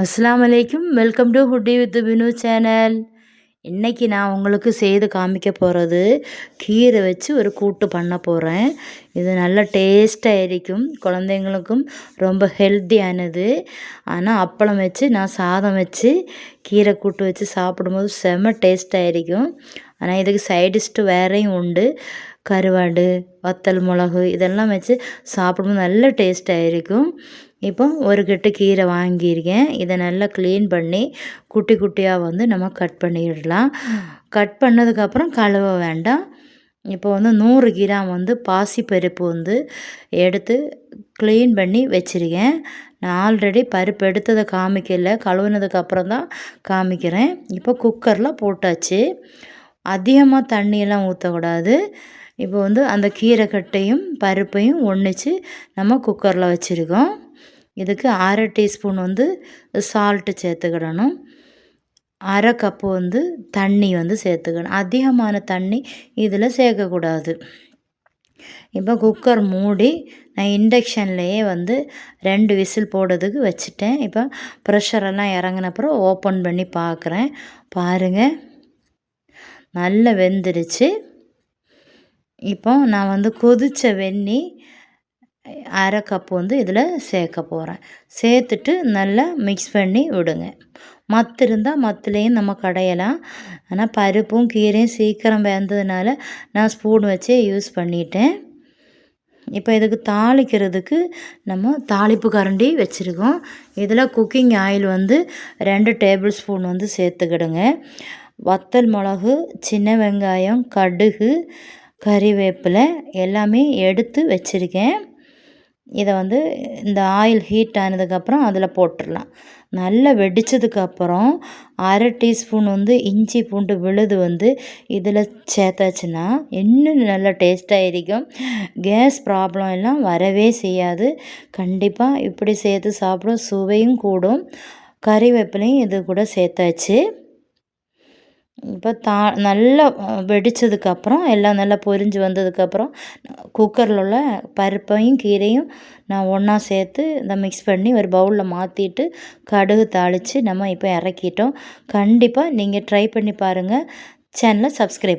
அஸ்லாம் வலைக்கும் welcome to Hutti with Vinu channel. இன்றைக்கி நான் உங்களுக்கு செய்து காமிக்க போகிறது கீரை வச்சு ஒரு கூட்டு பண்ண போகிறேன் இது நல்ல டேஸ்ட்டாக இருக்கும். குழந்தைங்களுக்கும் ரொம்ப ஹெல்த்தியானது. ஆனால் அப்பளம் வச்சு நான் சாதம் வச்சு கீரை கூட்டு வச்சு சாப்பிடும்போது செம டேஸ்ட்டாக இருக்கும். ஆனால் இதுக்கு சைடிஷ்ட்டு வேறையும் உண்டு. கருவாடு வத்தல் மிளகு இதெல்லாம் வச்சு சாப்பிடும்போது நல்ல டேஸ்ட்டாக இருக்கும். இப்போ ஒரு கட்டு கீரை வாங்கியிருக்கேன். இதை நல்லா க்ளீன் பண்ணி குட்டி குட்டியாக வந்து நம்ம கட் பண்ணிடலாம். கட் பண்ணதுக்கப்புறம் கழுவ வேண்டாம். இப்போ வந்து நூறு கிராம் வந்து பாசிப்பருப்பு வந்து எடுத்து க்ளீன் பண்ணி வச்சுருக்கேன். நான் ஆல்ரெடி பருப்பு எடுத்ததை காமிக்கல. கழுவுனதுக்கப்புறம் தான் காமிக்கிறேன். இப்போ குக்கரில் போட்டாச்சு. அதிகமாக தண்ணியெல்லாம் ஊற்றக்கூடாது இப்போ வந்து அந்த கீரைக்கட்டையும் பருப்பையும் ஒன்றிச்சு நம்ம குக்கரில் வச்சுருக்கோம். இதுக்கு அரை டீஸ்பூன் வந்து சால்ட்டு சேர்த்துக்கிடணும். அரை கப்பு வந்து தண்ணி வந்து சேர்த்துக்கணும். அதிகமான தண்ணி இதில் சேர்க்கக்கூடாது. இப்போ குக்கர் மூடி நான் இண்டக்ஷன்லேயே வந்து ரெண்டு விசில் போடுறதுக்கு வச்சுட்டேன். இப்போ ப்ரெஷரெல்லாம் இறங்கினப்புறம் ஓப்பன் பண்ணி பார்க்குறேன். பாருங்கள் நல்லா வெந்துடுச்சு. இப்போ நான் வந்து கொதித்த வெந்நீர் அரை கப் வந்து இதில் சேர்க்க போகிறேன் சேர்த்துட்டு நல்லா மிக்ஸ் பண்ணி விடுங்க. மத்து இருந்தால் மத்துலேயும் நம்ம கடையலாம். ஆனால் பருப்பும் கீரையும் சீக்கிரம் வேந்ததுனால நான் ஸ்பூன் வச்சே யூஸ் பண்ணிட்டேன். இப்போ இதுக்கு தாளிக்கிறதுக்கு நம்ம தாளிப்பு கரண்டி வச்சுருக்கோம். இதில் குக்கிங் ஆயில் வந்து ரெண்டு டேபிள் ஸ்பூன் வந்து சேர்த்துக்கிடுங்க. வத்தல் மிளகு சின்ன வெங்காயம் கடுகு கறிவேப்பிலை எல்லாமே எடுத்து வச்சுருக்கேன். இதை வந்து இந்த ஆயில் ஹீட் ஆனதுக்கப்புறம் அதில் போட்டுடலாம். நல்லா வெடித்ததுக்கப்புறம் அரை டீஸ்பூன் வந்து இஞ்சி பூண்டு விழுது வந்து இதில் சேர்த்தாச்சுன்னா இன்னும் நல்லா டேஸ்ட்டாக இருக்கும். கேஸ் ப்ராப்ளம் எல்லாம் வரவே செய்யாது. கண்டிப்பாக இப்படி சேர்த்து சாப்பிட சுவையும் கூடும். கறிவேப்பிலையும் இது கூட சேர்த்தாச்சு. இப்போ தா நல்லா வெடித்ததுக்கப்புறம் எல்லாம் நல்லா பொரிஞ்சு வந்ததுக்கப்புறம் குக்கரில் உள்ள பருப்பையும் கீரையும் நான் ஒன்றா சேர்த்து இதை மிக்ஸ் பண்ணி ஒரு பவுலில் மாற்றிட்டு கடுகு தாளித்து நம்ம இப்போ இறக்கிட்டோம். கண்டிப்பாக நீங்கள் ட்ரை பண்ணி பாருங்கள் சேனலை சப்ஸ்கிரைப்